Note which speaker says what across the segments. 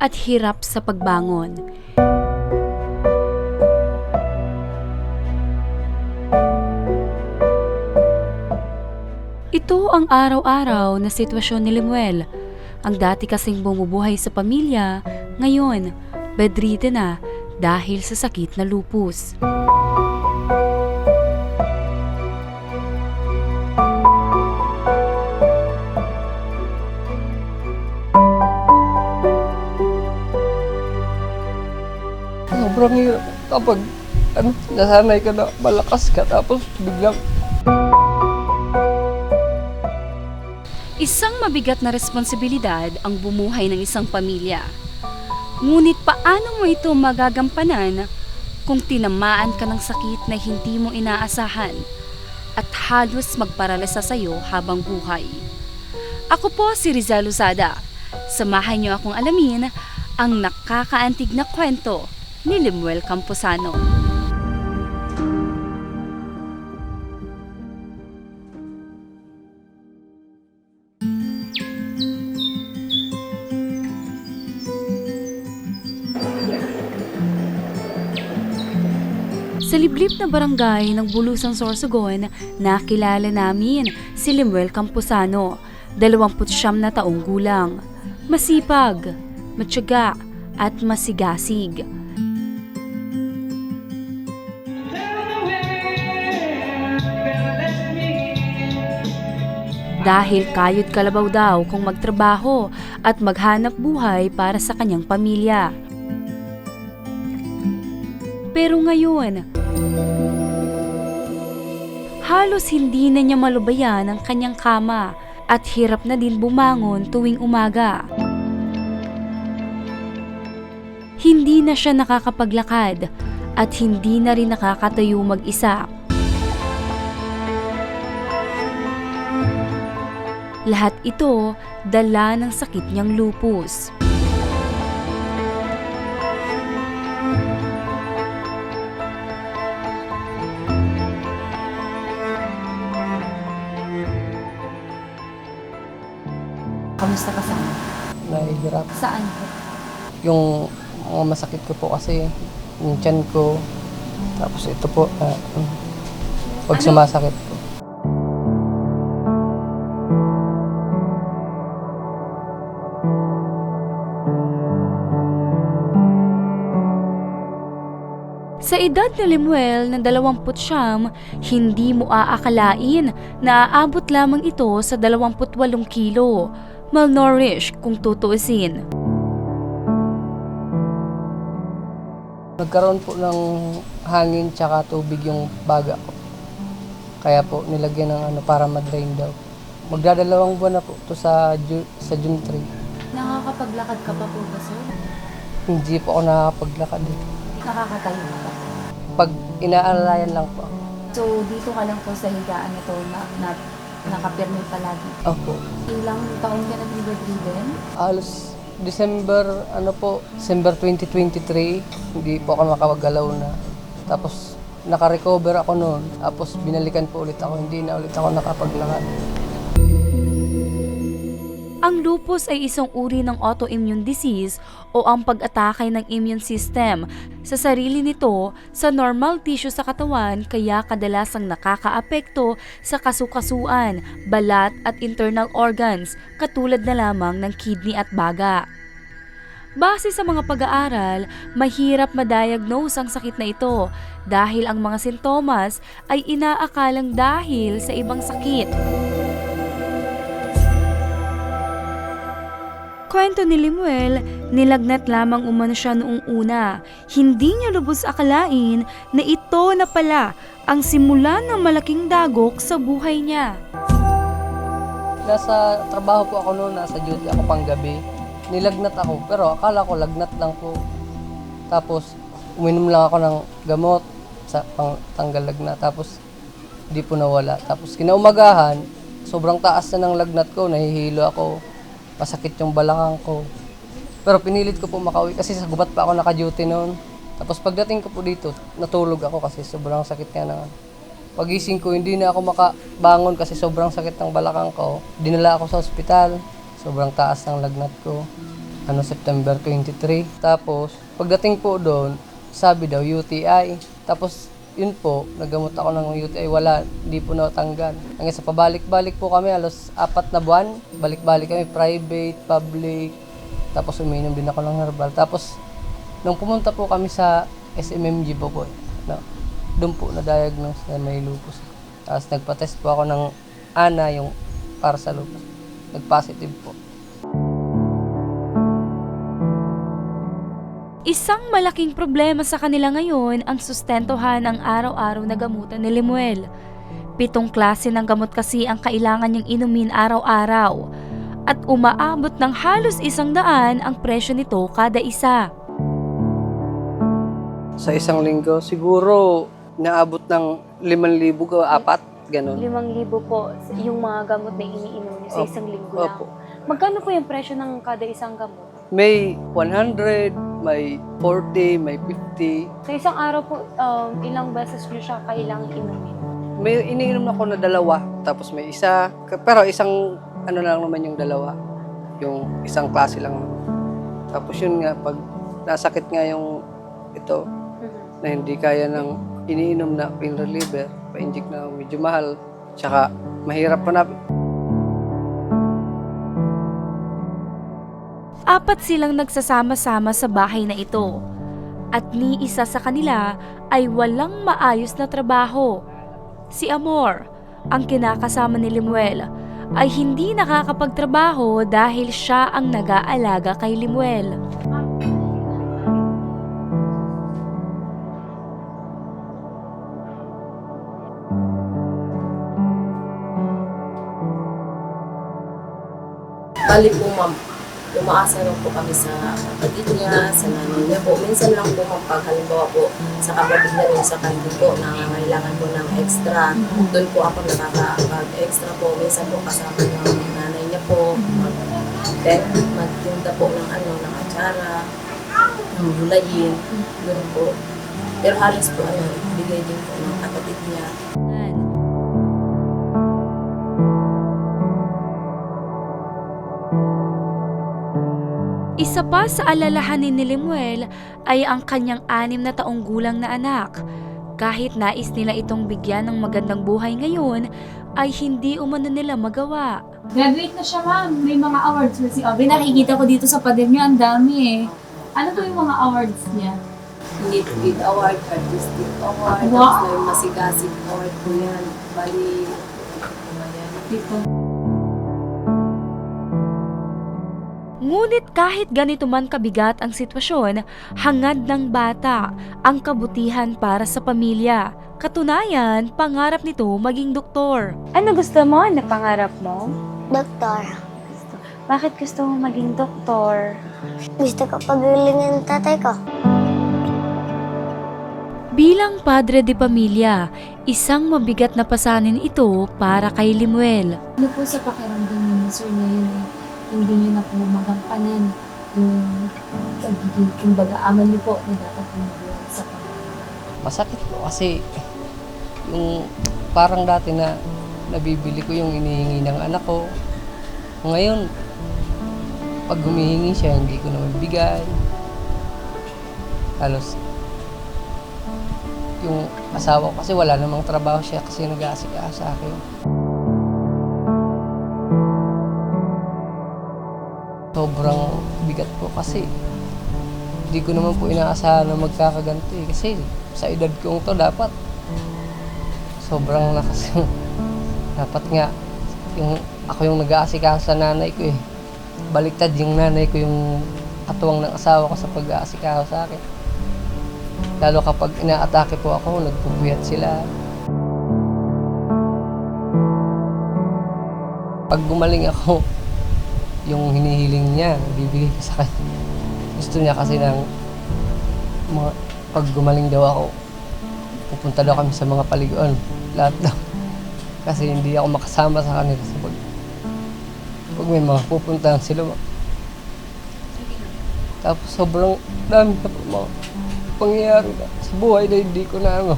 Speaker 1: At hirap sa pagbangon. Ito ang araw-araw na sitwasyon ni Lemuel. Ang dati kasing bumubuhay sa pamilya, ngayon, bedridden na dahil sa sakit na lupus.
Speaker 2: Sobrang hirap kapag ano, nasanay ka na malakas ka tapos biglang
Speaker 1: Isang mabigat na responsibilidad ang bumuhay ng isang pamilya. Ngunit paano mo ito magagampanan kung tinamaan ka ng sakit na hindi mo inaasahan at halos magparalisa sa iyo habang buhay? Ako po si Rizal Luzada. Samahan niyo akong alamin ang nakakaantig na kwento ni Limuel Camposano. Sa liblib na barangay ng Bulusang Sorsogon, nakilala namin si Limuel Camposano, 29 na taong gulang. Masipag, matyaga, at masigasig. Dahil kayod kalabaw daw kung magtrabaho at maghanap buhay para sa kanyang pamilya. Pero ngayon, halos hindi na niya malubayan ang kanyang kama at hirap na din bumangon tuwing umaga. Hindi na siya nakakapaglakad at hindi na rin nakakatayo mag-isa. Lahat ito dala ng sakit niyang lupus. Kamusta ka sana?
Speaker 2: nahihirap.
Speaker 1: Saan?
Speaker 2: Yung mga masakit ko po kasi yung tiyan ko tapos ito po um, pag
Speaker 1: Ano?
Speaker 2: sumasakit
Speaker 1: Sa edad ni Lemuel na 29, hindi mo aakalain na aabot lamang ito sa 28 kilo. Malnourished kung tutuusin.
Speaker 2: Nagkaroon po ng hangin tsaka tubig yung baga ko. Kaya po nilagyan ng ano para ma-drain daw. Magdadalawang buwan na po to sa Ju- sa June 3.
Speaker 1: Nakakapaglakad ka pa po ba, sir?
Speaker 2: Hindi po ako nakakapaglakad eh.
Speaker 1: Nakakatayo ka.
Speaker 2: Pag inaalayan lang po.
Speaker 1: So, dito ka lang po sa higaan na to na, na nakapirme palagi.
Speaker 2: Opo.
Speaker 1: Ilang taon ka na bedridden?
Speaker 2: Halos December, ano po, December 2023, hindi po ako makawagalaw na. Tapos, naka-recover ako noon. Tapos, binalikan po ulit ako. Hindi na ulit ako nakapaglakad.
Speaker 1: Ang lupus ay isang uri ng autoimmune disease o ang pag-atake ng immune system sa sarili nito sa normal tissue sa katawan kaya kadalasang nakakaapekto sa kasukasuan, balat at internal organs katulad na lamang ng kidney at baga. Base sa mga pag-aaral, mahirap ma-diagnose ang sakit na ito dahil ang mga sintomas ay inaakalang dahil sa ibang sakit. Kwento ni Limuel, nilagnat lamang umano siya noong una. Hindi niya lubos akalain na ito na pala ang simula ng malaking dagok sa buhay niya.
Speaker 2: Nasa trabaho po ako noon, nasa duty ako pang gabi. nilagnat ako. Pero akala ko lagnat lang po. Tapos, uminom lang ako ng gamot sa pang tanggal lagnat. Tapos, hindi po nawala. Tapos, kinaumagahan, sobrang taas na ng lagnat ko. Nahihilo ako. Masakit yung balakang ko. Pero pinilit ko po makauwi kasi sa gubat pa ako naka-duty noon. Tapos pagdating ko po dito, natulog ako kasi sobrang sakit nga na. Pagising ko, hindi na ako makabangon kasi sobrang sakit ng balakang ko. Dinala ako sa ospital. Sobrang taas ng lagnat ko. Ano, September 23. Tapos, pagdating po doon, sabi daw UTI. Tapos, yun po, nagamot ako ng UTI. Wala, hindi po natanggal. Hanggang sa pabalik-balik po kami, alos apat na buwan. Balik-balik kami, private, public. Tapos uminom din ako ng herbal. Tapos, nung pumunta po kami sa SMMG po po, na, doon po na-diagnose na may lupus. Tapos nagpa-test po ako ng ANA, yung para sa lupus. Nag-positive po.
Speaker 1: Isang malaking problema sa kanila ngayon ang sustentuhan ng araw-araw na gamutan ni Limuel. Pitong klase ng gamot kasi ang kailangan niyang inumin araw-araw at umaabot ng halos isang daan ang presyo nito kada isa.
Speaker 2: Sa isang linggo, siguro naabot ng 5,000 ka, apat, ganun.
Speaker 3: Limang libo po yung mga gamot na iniinom niyo sa
Speaker 2: Opo.
Speaker 3: isang linggo lang.
Speaker 2: Opo.
Speaker 3: Magkano po yung presyo ng kada isang gamot?
Speaker 2: May 100, may 40, may 50.
Speaker 3: Sa isang araw po, um, ilang beses niyo siya kailangang inumin?
Speaker 2: May iniinom ako na dalawa, tapos may isa. Pero isang, ano lang naman yung dalawa. Yung isang klase lang. Tapos yun nga, pag nasakit nga yung ito, na hindi kaya ng iniinom na pain reliever, pa-inject na medyo mahal, tsaka mahirap hanapin.
Speaker 1: Apat silang nagsasama-sama sa bahay na ito. At ni isa sa kanila ay walang maayos na trabaho. Si Amor, ang kinakasama ni Limuel, ay hindi nakakapagtrabaho dahil siya ang nag-aalaga kay Limuel.
Speaker 4: Bali po ma'am, umaasa lang po kami sa kapatid niya, sa nanay niya po. Minsan lang po ma'am, pag halimbawa po sa kapatid niya rin sa kantin po, nangangailangan po ng extra. Doon po ako nakaka-extra po. Minsan po kasama ng nanay niya po, then, magtinda po ng ano, ng atsara, ng gulayin, doon po. Pero halos po ano, bigay din po ng kapatid niya.
Speaker 1: Isa pa sa alalahanin ni Limuel ay ang kanyang anim na taong gulang na anak. Kahit nais nila itong bigyan ng magandang buhay ngayon, ay hindi umano nila magawa.
Speaker 5: Graduate na siya, ma'am. May mga awards na si Aubrey. Nakikita ko dito sa pader niya, ang dami eh. Ano po yung mga awards niya?
Speaker 4: Nitwit Award, Artistic Award,
Speaker 5: Wow.
Speaker 4: tapos Masigasig Award po yan. Bali, ano yan,
Speaker 5: Dito.
Speaker 1: Ngunit kahit ganito man kabigat ang sitwasyon, hangad ng bata ang kabutihan para sa pamilya. Katunayan, pangarap nito maging doktor.
Speaker 3: Ano gusto mo? Ano pangarap mo?
Speaker 6: Doktor,
Speaker 3: Bakit gusto mo maging doktor?
Speaker 6: gusto ko pagalingin ng tatay ko.
Speaker 1: Bilang padre de pamilya, isang mabigat na pasanin ito para kay Limuel.
Speaker 5: Ano po sa pakiramdam niyo, sir, ngayon hindi niyo na po magampanan yung pagiging, kumbaga, aman niyo po na dapat po mabuhay sa pamilya.
Speaker 2: Masakit po kasi yung parang dati na nabibili ko yung inihingi ng anak ko. Ngayon, pag humihingi siya, hindi ko na mabigay. Halos, yung asawa ko kasi wala namang trabaho siya kasi nag-aasikaso sa akin. Kasi hindi ko naman po inaasahan na magkakaganto eh. Kasi sa edad kong to dapat sobrang lakas yung dapat nga yung ako yung nag-aasikaso sa nanay ko eh. Baliktad yung nanay ko yung katuwang ng asawa ko sa pag-aasikaso sa akin. Lalo kapag inaatake po ako, nagpupuyat sila. Pag gumaling ako, yung hinihiling niya, bibigay ko sa kanya. Gusto niya kasi ng mga, pag gumaling daw ako, pupunta daw kami sa mga paliguan. Lahat daw. Kasi hindi ako makasama sa kanila sa pag, pag may mga pupuntahan sila. Tapos sobrang dami na po mga pangyayari na sa buhay na hindi ko na ano.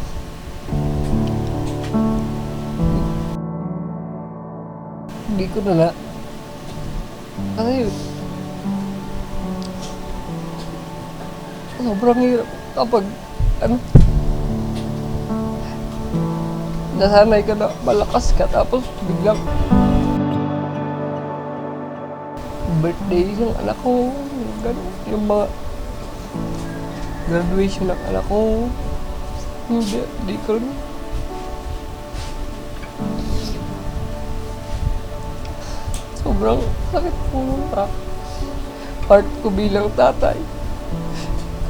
Speaker 2: Hindi ko na na. Kasi sobrang hirap. Kapag ano? Nasanay ka na malakas ka tapos biglang birthday ng anak ko ganun yung mga graduation ng anak ko. Hindi, hindi ko rin sobrang sakit po pa part ko bilang tatay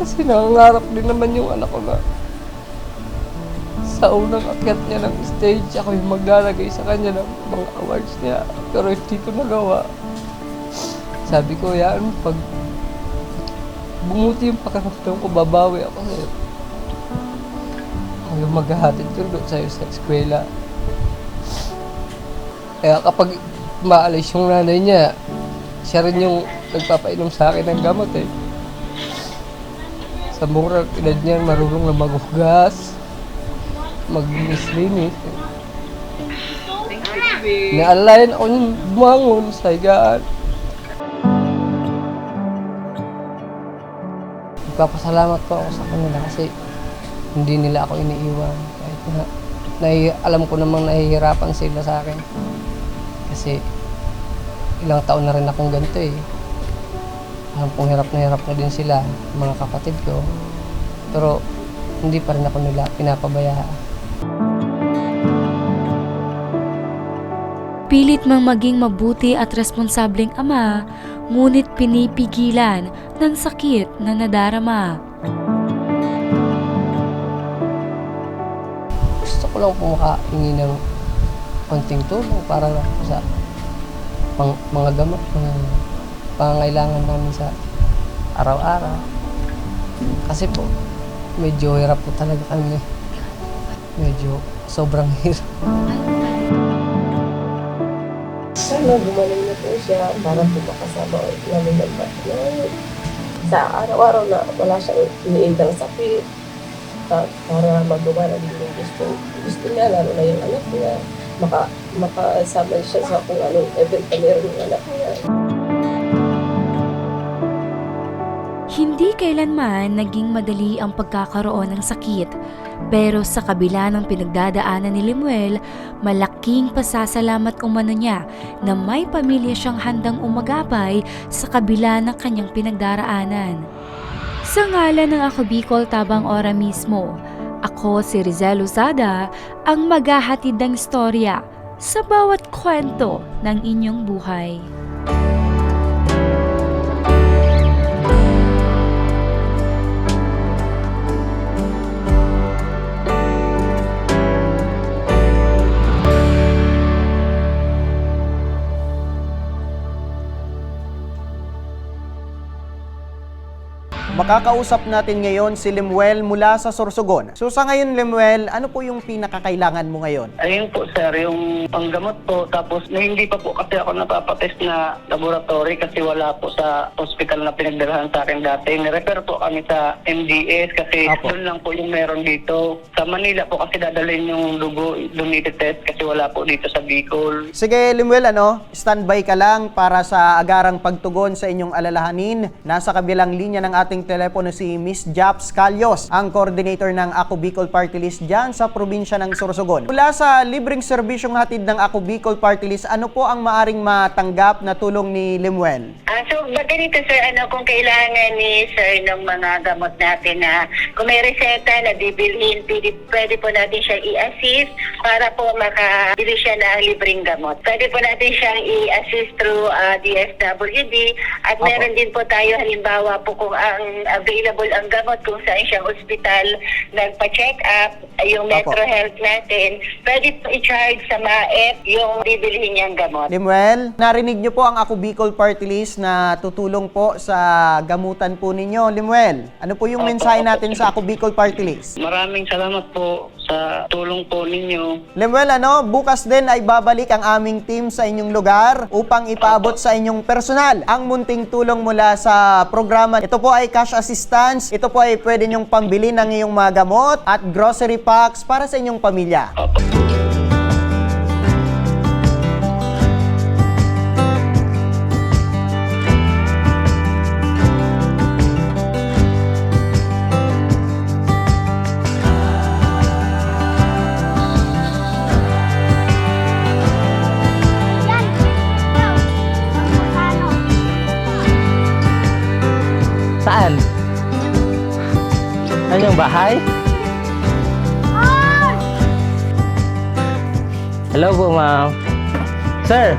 Speaker 2: kasi nangangarap din naman yung anak ko na sa unang akyat niya ng stage, ako yung maglalagay sa kanya ng mga awards niya. Pero hindi ko nagawa. Sabi ko, yan, pag bumuti yung pakiramdam ko, babawi ako sa'yo. Ako yung maghahatid ko doon sa'yo sa eskwela. Kaya kapag maalis yung nanay niya, siya rin yung nagpapainom sa akin ng gamot eh. Sa murang edad niya, marunong na maghugas, maglinis-linis. Naalayan ako yung bumangon sa higaan. Nagpapasalamat po ako sa kanila kasi hindi nila ako iniiwan. Kahit na, nahi, alam ko namang nahihirapan sila sa akin. Kasi ilang taon na rin akong ganito eh. Alam kong hirap na hirap na din sila, mga kapatid ko. Pero hindi pa rin ako nila pinapabayaan.
Speaker 1: Pilit mang maging mabuti at responsableng ama, ngunit pinipigilan ng sakit na nadarama.
Speaker 2: Gusto ko lang po makahingi ng konting tulong para sa pang, mga gamot, mga pangangailangan namin sa araw-araw. Kasi po, medyo hirap po talaga kami. Medyo sobrang hirap.
Speaker 4: Sana gumaling na po siya para po makasama namin ng partner. Sa araw-araw na wala siyang iniindang sakit. Para magawa yung gusto, gusto niya, lalo na yung anak niya. Maka, makasama siya sa kung anong event na meron yung anak niya.
Speaker 1: Hindi kailanman naging madali ang pagkakaroon ng sakit. Pero sa kabila ng pinagdadaanan ni Limuel, malaking pasasalamat umano niya na may pamilya siyang handang umagapay sa kabila ng kanyang pinagdaraanan. Sa ngalan ng Ako Bicol Tabang Ora mismo, ako si Rizel Lozada ang maghahatid ng storya sa bawat kwento ng inyong buhay.
Speaker 7: Makakausap natin ngayon si Lemuel mula sa Sorsogon. So sa ngayon, Lemuel, ano po yung pinakakailangan mo ngayon?
Speaker 8: Ayun po sir, yung panggamot po. Tapos na hindi pa po kasi ako napapatest na laboratory kasi wala po sa hospital na pinagdalahan sa akin dati. Nirefer po kami sa MDS kasi
Speaker 7: Apo.
Speaker 8: doon lang po yung meron dito. Sa Manila po kasi dadalhin yung dugo, doon test kasi wala po dito sa Bicol.
Speaker 7: Sige, Lemuel, ano, standby ka lang para sa agarang pagtugon sa inyong alalahanin. Nasa kabilang linya ng ating telepono si Miss Japs Calyos, ang coordinator ng Ako Bicol Party List dyan sa probinsya ng Sorsogon. Mula sa libreng serbisyong hatid ng Ako Bicol Party List, ano po ang maaring matanggap na tulong ni Lemuel?
Speaker 9: Ah, so, ba ganito sir, ano, kung kailangan ni sir ng mga gamot natin na kung may reseta na bibilhin, pwede, pwede po natin siya i-assist para po makabili siya ng libreng gamot. Pwede po natin siyang i-assist through ah, DSWD at
Speaker 7: Opo.
Speaker 9: meron din po tayo halimbawa po kung ang available ang gamot kung saan siyang ospital nagpa-check up, yung Metro
Speaker 7: Apo.
Speaker 9: Health natin, pwede po i-charge sa MAEP yung bibilihin niyang gamot.
Speaker 7: Limuel, narinig niyo po ang Ako Bicol Party List na tutulong po sa gamutan po ninyo. Limuel, ano po yung mensahe natin sa Ako Bicol Party List?
Speaker 8: Maraming salamat po sa tulong po ninyo.
Speaker 7: Lemuel, ano, bukas din ay babalik ang aming team sa inyong lugar upang ipaabot sa inyong personal ang munting tulong mula sa programa. Ito po ay cash assistance. Ito po ay pwede nyong pambili ng iyong mga gamot at grocery packs para sa inyong pamilya.
Speaker 10: Saan? Yung bahay? Hello po, ma'am. Sir!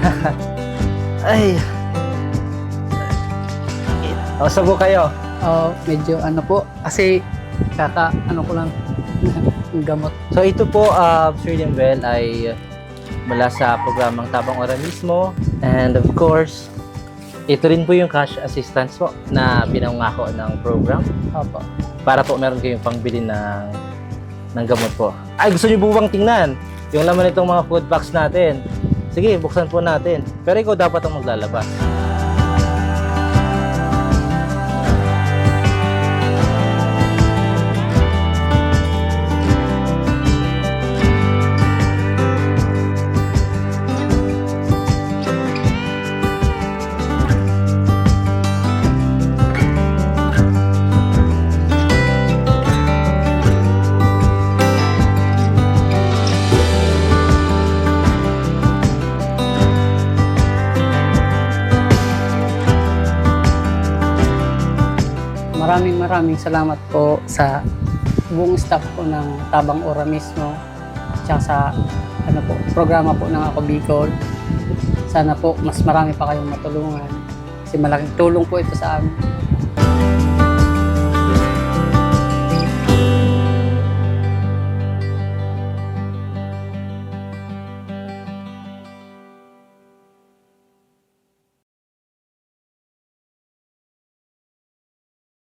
Speaker 10: Ay. O, sabo kayo.
Speaker 11: Oh, medyo ano po, kasi kaka, ano ko lang, gamot.
Speaker 10: So, ito po, uh, Sir Limbel, ay mula sa programang Tabang Ora mismo. And of course, ito rin po yung cash assistance po na pinangako ng program
Speaker 11: Opo.
Speaker 10: para po meron kayong pangbili ng ng gamot po. Ay, gusto niyo po bang tingnan yung laman nitong mga food box natin? Sige, buksan po natin. Pero ikaw dapat ang maglalabas.
Speaker 11: Maraming maraming salamat po sa buong staff po ng Tabang Ora mismo. Tsaka sa ano po, programa po ng Ako Bicol. Sana po mas marami pa kayong matulungan. Kasi malaking tulong po ito sa amin.